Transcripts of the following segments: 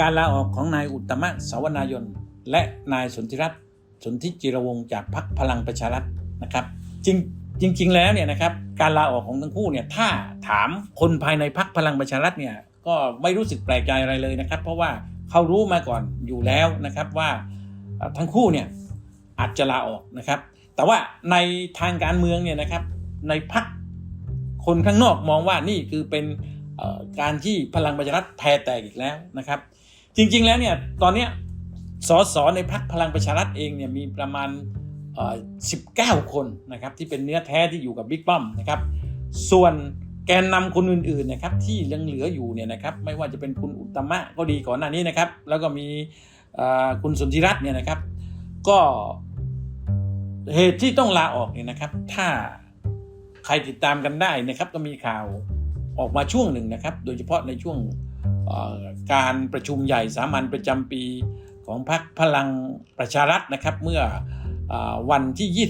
การลาออกของนายอุตมะสาวนายน และนายสนธิรัตน์สนธิจิรวงศ์จากพรรคพลังประชารัฐนะครับ จริงจริง ๆ แล้วเนี่ยนะครับการลาออกของทั้งคู่เนี่ยถ้าถามคนภายในพรรคพลังประชารัฐเนี่ยก็ไม่รู้สึกแปลกใจอะไรเลยนะครับ เพราะว่าเขารู้มาก่อนอยู่แล้วนะครับว่าทั้งคู่เนี่ยอาจจะลาออกนะครับ แต่ว่าในทางการเมืองเนี่ยนะครับในพรรคคนข้างนอกมองว่านี่คือเป็นการที่พลังประชารัฐแพ้แตกอีกแล้วนะครับ จริงๆแล้วเนี่ยตอนเนี้ยสสในพรรคพลังประชารัฐเองเนี่ยมีประมาณ 19 คนนะครับที่เป็นเนื้อแท้ที่อยู่กับบิ๊กป้อมนะครับส่วนแกนนำคนอื่นๆนะครับที่ยังเหลืออยู่เนี่ยนะครับไม่ว่าจะเป็นคุณอุตมะก็ดีก่อนหน้านี้นะครับ แล้วก็มีคุณสนธิรัตน์เนี่ยนะครับก็เหตุที่ต้องลาออกเนี่ยนะครับ ถ้าใครติดตามกันได้นะครับก็มีข่าว ออกมาช่วงหนึ่งนะครับ โดยเฉพาะในช่วงการประชุมใหญ่สามัญประจำปีของพรรคพลังประชารัฐนะครับ เมื่ออวันที่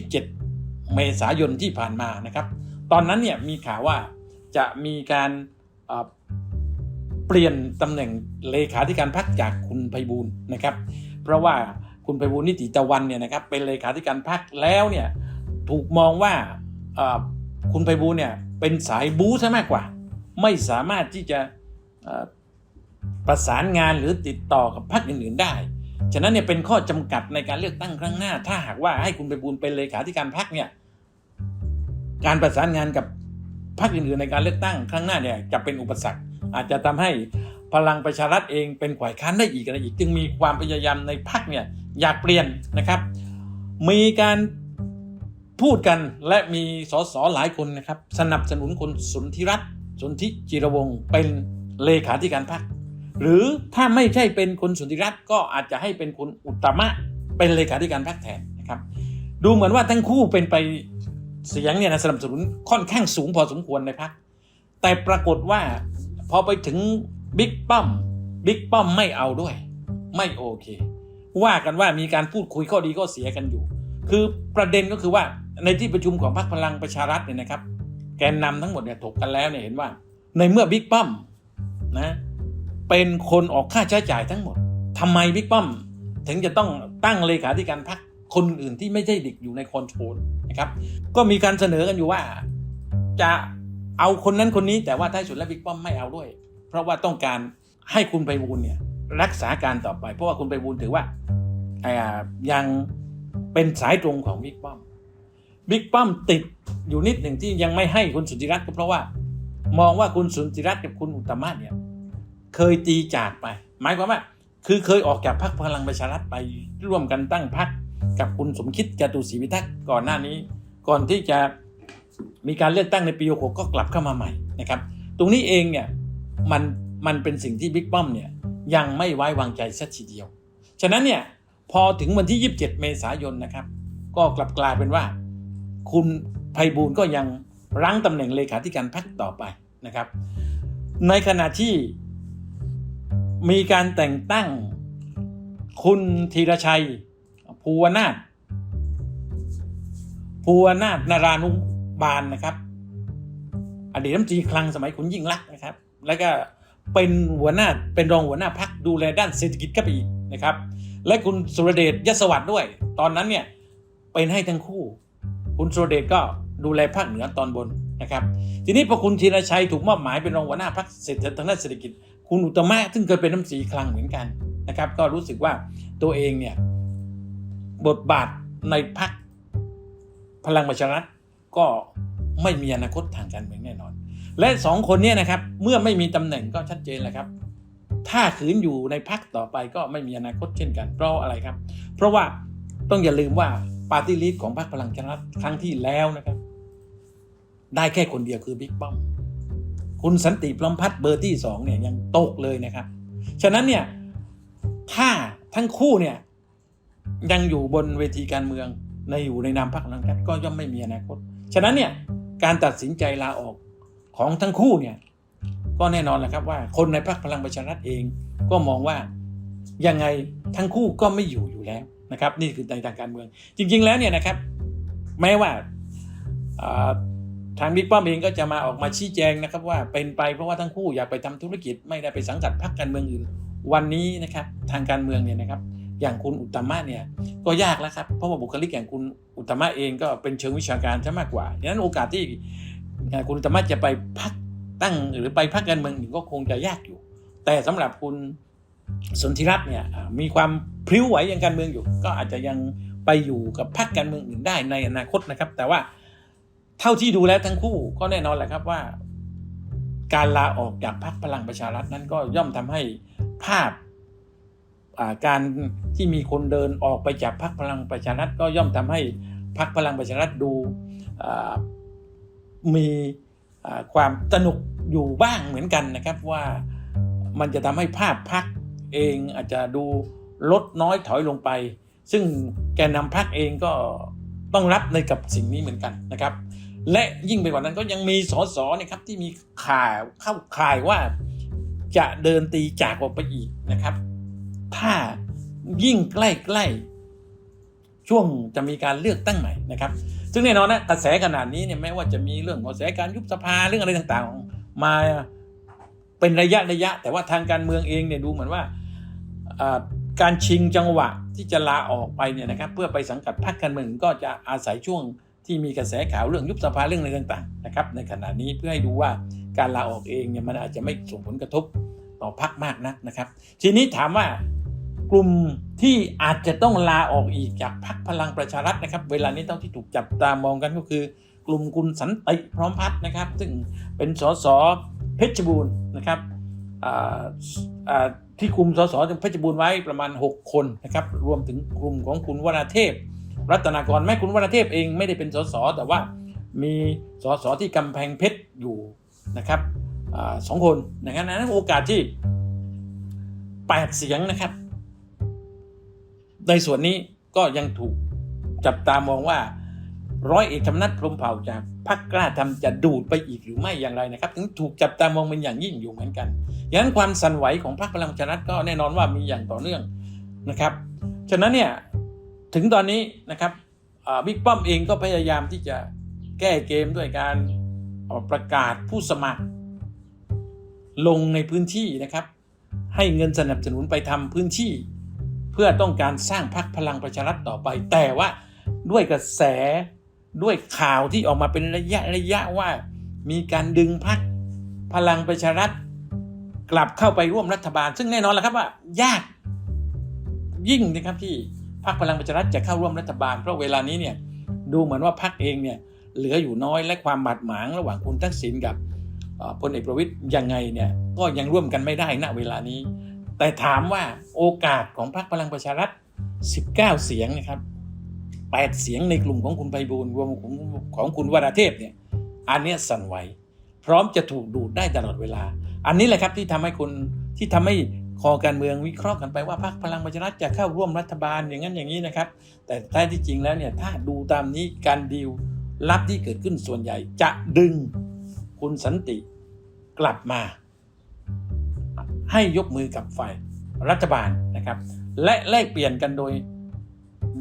27 เมษายนที่ผ่านมานะครับ ตอนนั้นเนี่ยมีข่าวว่าจะมีการเปลี่ยนตำแหน่งเลขาธิการพรรคจากคุณไพบูลนะครับ เพราะว่าคุณไพบูลนิติตะวันเนี่ยนะครับเป็นเลขาธิการพรรคแล้วเนี่ยถูกมองว่าคุณไพบูลเนี่ยเป็นสายบู๊ซะมากกว่า ไม่สามารถที่จะประสานงานหรือติดต่อกับพรรคอื่นๆได้ ฉะนั้นเนี่ยเป็นข้อจำกัดในการเลือกตั้งครั้งหน้า ถ้าหากว่าให้คุณไปบูลเป็นเลขาธิการพรรคเนี่ยการประสานงานกับพรรคอื่นๆในการเลือกตั้งครั้งหน้าเนี่ยจะเป็นอุปสรรค อาจจะทำให้พลังประชารัฐเองเป็นฝ่ายค้านได้อีกอะไรอีก จึงมีความพยายามในพรรคเนี่ยอยากเปลี่ยนนะครับ มีการพูดกันและมีสสหลายคนนะครับ สนับสนุนคนสนธิรัตน์ สนธิจิรวงศ์เป็นเลขาธิการพรรคหรือถ้าไม่ใช่เป็นคุณสุนทรรัตน์ก็อาจจะให้เป็นคุณอุตตมะเป็นเลขาธิการพรรคแทนนะครับดูเหมือนว่าทั้งคู่เป็นไปเสียงเนี่ยนะสนับสนุนค่อนข้างสูงพอสมควรในพรรคแต่ปรากฏว่าพอไปถึงบิ๊กป้อมบิ๊กป้อมไม่เอาด้วย ไม่โอเค ว่ากันว่ามีการพูดคุยข้อดีข้อเสียกันอยู่ คือประเด็นก็คือว่าในที่ประชุมของพรรคพลังประชารัฐเนี่ยนะครับ แกนนำทั้งหมดเนี่ยถกกันแล้วเนี่ยเห็นว่า ในเมื่อบิ๊กป้อมนะเป็นคนออกค่าใช้จ่ายทั้งหมดทำไมบิ๊กป้อมถึงจะต้องตั้งเลขาธิการพรรคคนอื่นที่ไม่ใช่เด็กอยู่ในคอนโทรลนะครับ ก็มีการเสนอกันอยู่ว่า จะเอาคนนั้นคนนี้แต่ว่าท้ายสุดแล้วบิ๊กป้อมไม่เอาด้วย เพราะว่าต้องการให้คุณไปบูลเนี่ยรักษาการต่อไป เพราะว่าคุณไปบูลถือว่าอ่ายังเป็นสายตรงของบิ๊กป้อม บิ๊กป้อมติดอยู่นิดหนึ่งที่ยังไม่ให้คุณสุนทธิรัตน์ก็เพราะว่า มองว่าคุณสุนทธิรัตน์กับคุณอุตมะเนี่ยเคยตีจากไป หมายความว่า คือเคยออกจากพรรคพลังประชารัฐไปร่วมกันตั้งพรรคกับคุณสมคิดจตุศรีพิทักษ์ก่อนหน้านี้ ก่อนที่จะมีการเลือกตั้งในปี66ก็กลับเข้ามาใหม่นะครับ ตรงนี้เองเนี่ยมันมันเป็นสิ่งที่บิ๊กป้อมเนี่ยยังไม่ไว้วางใจสักทีเดียว ฉะนั้นเนี่ยพอถึงวันที่ 27 เมษายนนะครับ ก็กลับกลายเป็นว่า คุณไพบูลก็ยังรั้งตำแหน่งเลขาธิการพรรคต่อไปนะครับ ในขณะที่มีการแต่งตั้งคุณธีรชัย ภูวนาถภูวนาถนารานุบาลนะครับ อดีตรัฐมนตรีคลังสมัยคุณยิ่งลักษณ์นะครับ แล้วก็เป็นหัวหน้าเป็นรองหัวหน้าพักดูแลด้านเศรษฐกิจก็ไปอีกนะครับ และคุณสุรเดชยศวรรค์ด้วย ตอนนั้นเนี่ยเป็นให้ทั้งคู่ คุณสุรเดชก็ดูแลภาคเหนือตอนบนนะครับ ทีนี้พอคุณธีรชัยถูกมอบหมายเป็นรองหัวหน้าพักเศรษฐทางด้านเศรษฐกิจ คุณอุตมะซึ่งเคยเป็นน้ำสีคลังเหมือนกันนะครับ ก็รู้สึกว่าตัวเองเนี่ยบทบาทในพักพลังประชารัฐก็ไม่มีอนาคตทางการเมืองแน่นอน และสองคนนี้นะครับเมื่อไม่มีตำแหน่งก็ชัดเจนแล้วครับ ถ้าขืนอยู่ในพักต่อไปก็ไม่มีอนาคตเช่นกัน เพราะอะไรครับ เพราะว่าต้องอย่าลืมว่า ปาร์ตี้ลิสต์ของพรรคพลังประชารัฐครั้งที่แล้วนะครับ ได้แค่คนเดียวคือบิ๊กป้อม คุณสันติพร้อมพัฒน์เบอร์ที่สองเนี่ยยังตกเลยนะครับ ฉะนั้นเนี่ยถ้าทั้งคู่เนี่ยยังอยู่บนเวทีการเมืองในอยู่ในนามพรรคพลังประชารัฐก็ย่อมไม่มีอนาคต ฉะนั้นเนี่ยการตัดสินใจลาออกของทั้งคู่เนี่ยก็แน่นอนแหละครับว่าคนในพรรคพลังประชารัฐเองก็มองว่ายังไงทั้งคู่ก็ไม่อยู่อยู่แล้ว นะครับนี่คือในทางการเมือง จริง ๆ แล้วเนี่ยนะครับ แม้ว่าทางบิ๊กป้อมเองก็จะมาออกมาชี้แจงนะครับ ว่าเป็นไปเพราะว่าทั้งคู่อยากไปทำธุรกิจไม่ได้ไปสังกัดพรรคการเมืองอื่น วันนี้นะครับทางการเมืองเนี่ยนะครับ อย่างคุณอุตมะเนี่ยก็ยากแล้วครับเพราะว่าบุคลิกอย่างคุณอุตมะเองก็เป็นเชิงวิชาการซะมากกว่าดังนั้นโอกาสที่คุณอุตตมะจะไปพักตั้งหรือไปพักการเมืองอื่นก็คงจะยากอยู่ แต่สำหรับคุณ สนธิรัตน์เนี่ยมีความพริ้วไหวอย่างการเมืองอยู่ ก็อาจจะยังไปอยู่กับพรรคการเมืองอื่นได้ในอนาคตนะครับ แต่ว่าเท่าที่ดูแล้วทั้งคู่ก็แน่นอนแหละครับว่า การลาออกจากพรรคพลังประชารัฐนั้นก็ย่อมทำให้ภาพาการที่มีคนเดินออกไปจากพรรคพลังประชารัฐก็ย่อมทำให้พรรคพลังประชารัฐดูมีความสนุกอยู่บ้างเหมือนกันนะครับว่ามันจะทำให้ภาพพรรค เองอาจจะดูลดน้อยถอยลงไป ซึ่งแกนนำพรรคเองก็ต้องรับในกับสิ่งนี้เหมือนกันนะครับ และยิ่งไปกว่านั้นก็ยังมีสสเนี่ยครับที่มีข่าวเข้าข่ายว่าจะเดินตีจากออกไปอีกนะครับ ถ้ายิ่งใกล้ๆช่วงจะมีการเลือกตั้งใหม่นะครับ ซึ่งแน่นอนนะกระแสขนาดนี้เนี่ยไม่ว่าจะมีเรื่องกระแสการยุบสภาเรื่องอะไรต่างๆ มาเป็นระยะระยะ แต่ว่าทางการเมืองเองเนี่ยดูเหมือนว่า การชิงจังหวะที่จะลาออกไปเนี่ยนะครับเพื่อไปสังกัดพรรคการเมืองก็จะอาศัยช่วงที่มีกระแสข่าวเรื่องยุบสภาเรื่องอะไรต่างๆนะครับในขณะนี้เพื่อให้ดูว่าการลาออกเองเนี่ยมันอาจจะไม่ส่งผลกระทบต่อพรรคมากนักนะครับ ทีนี้ถามว่ากลุ่มที่อาจจะต้องลาออกอีกจากพรรคพลังประชารัฐนะครับ เวลานี้ต้องที่ถูกจับตามองกันก็คือ กลุ่มคุณสันติพร้อมพัฒน์นะครับ ซึ่งเป็นสสเพชรบูรณ์นะครับ ที่คุมสสเพชรบูรณ์ไว้ประมาณ 6 คนนะครับรวมถึงกลุ่มของคุณวราเทพ รัตนากรแม้คุณวรเทพเองไม่ได้เป็นสสแต่ว่ามีสสที่กำแพงเพชรอยู่นะครับอสองคนนะครับนั้นโอกาสที่แปดเสียงนะครับ ในส่วนนี้ก็ยังถูกจับตามองว่า ร้อยเอกธรรมนัฐพรมเผ่าจากพรรคกล้าทำจะดูดไปอีกหรือไม่อย่างไรนะครับ ถึงถูกจับตามองเป็นอย่างยิ่งอยู่เหมือนกันอย่างนั้นความสั่นไหวของพรรคพลังประชารัฐก็แน่นอนว่ามีอย่างต่อเนื่องนะครับ ฉะนั้นเนี่ยถึงตอนนี้นะครับบิ๊กป้อมเองก็พยายามที่จะแก้เกมด้วยการออกประกาศผู้สมัคร ลงในพื้นที่นะครับ ให้เงินสนับสนุนไปทำพื้นที่ เพื่อต้องการสร้างพรรคพลังประชารัฐต่อไป แต่ว่าด้วยกระแส ด้วยข่าวที่ออกมาเป็นระยะระยะว่า มีการดึงพรรคพลังประชารัฐ กลับเข้าไปร่วมรัฐบาล ซึ่งแน่นอนแล้วครับว่า ยาก ยิ่งนะครับที่พรรคพลังประชารัฐจะเข้าร่วมรัฐบาล เพราะเวลานี้เนี่ยดูเหมือนว่าพรรคเองเนี่ยเหลืออยู่น้อยและความบาดหมางระหว่างคุณทักษิณกับพลเอกประวิตยยังไงเนี่ยก็ยังร่วมกันไม่ได้ณเวลานี้ แต่ถามว่าโอกาสของพรรคพลังประชารัฐ 19 เสียงนะครับ 8เสียงในกลุ่มของคุณไพบูลย์รวมของของคุณวราเทพเนี่ยอันนี้สั่นไหว พร้อมจะถูกดูดได้ตลอดเวลา อันนี้แหละครับที่ทำให้คนที่ทำให้คอการเมืองวิเคราะห์กันไปว่าพรรคพลังประชารัฐจะเข้าร่วมรัฐบาลอย่างนั้นอย่างนี้นะครับ แต่แท้ที่จริงแล้วเนี่ยถ้าดูตามนี้การดีลลับที่เกิดขึ้นส่วนใหญ่ จะดึงคุณสันติกลับมา ให้ยกมือกับฝ่ายรัฐบาลนะครับ และแลกเปลี่ยนกันโดย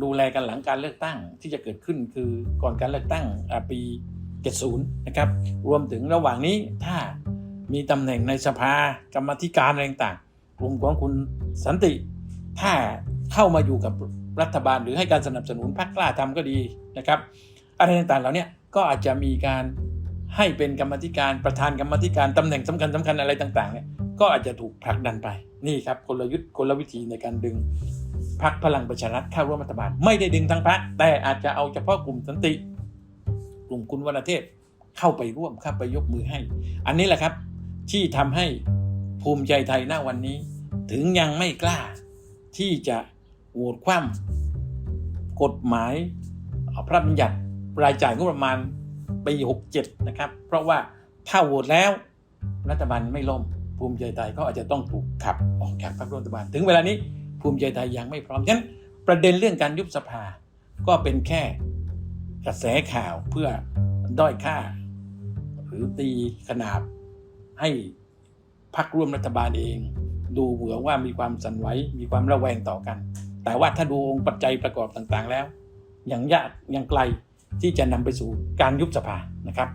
ดูแลกันหลังการเลือกตั้งที่จะเกิดขึ้นคือก่อนการเลือกตั้งปี 70 นะครับ รวมถึงระหว่างนี้ถ้ามีตำแหน่งในสภากรรมธิการอะไรต่างๆกลุ่มของคุณสันติ ถ้าเข้ามาอยู่กับรัฐบาลหรือให้การสนับสนุนพรรคกล้าทำก็ดีนะครับอะไรต่างๆเหล่านี้ก็อาจจะมีการให้เป็นกรรมธิการประธานกรรมธิการตำแหน่งสำคัญสำคัญอะไรต่างๆเนี่ยก็อาจจะถูกผลักดันไปนี่ครับกลยุทธ์กลวิธีในการดึง พรรคพลังประชารัฐเข้าร่วมรัฐบาล ไม่ได้ดึงทั้งพรรคแต่อาจจะเอาเฉพาะกลุ่มสันติ กลุ่มคุณวรเทพเข้าไปร่วมเข้าไปยกมือให้ อันนี้แหละครับ ที่ทำให้ภูมิใจไทยณวันนี้ ถึงยังไม่กล้า ที่จะโหวตคว่ำกฎหมายพระบัญญัติรายจ่ายงบประมาณปี67 นะครับ เพราะว่าถ้าโหวตแล้ว รัฐบาลไม่ล่มภูมิใจไทยก็อาจจะต้องถูกขับออกจากพรรครัฐบาล ถึงเวลานี้ ภูมิใจไทยยังไม่พร้อมฉะนั้นประเด็นเรื่องการยุบสภาก็เป็นแค่กระแสข่าวเพื่อด้อยค่า หรือตีขนาบให้พักร่วมรัฐบาลเอง ดูเหมือนว่ามีความสั่นไหวมีความระแวงต่อกัน แต่ว่าถ้าดูองค์ปัจจัยประกอบต่างๆแล้วยังยากยังไกลที่จะนำไปสู่การยุบสภานะครับ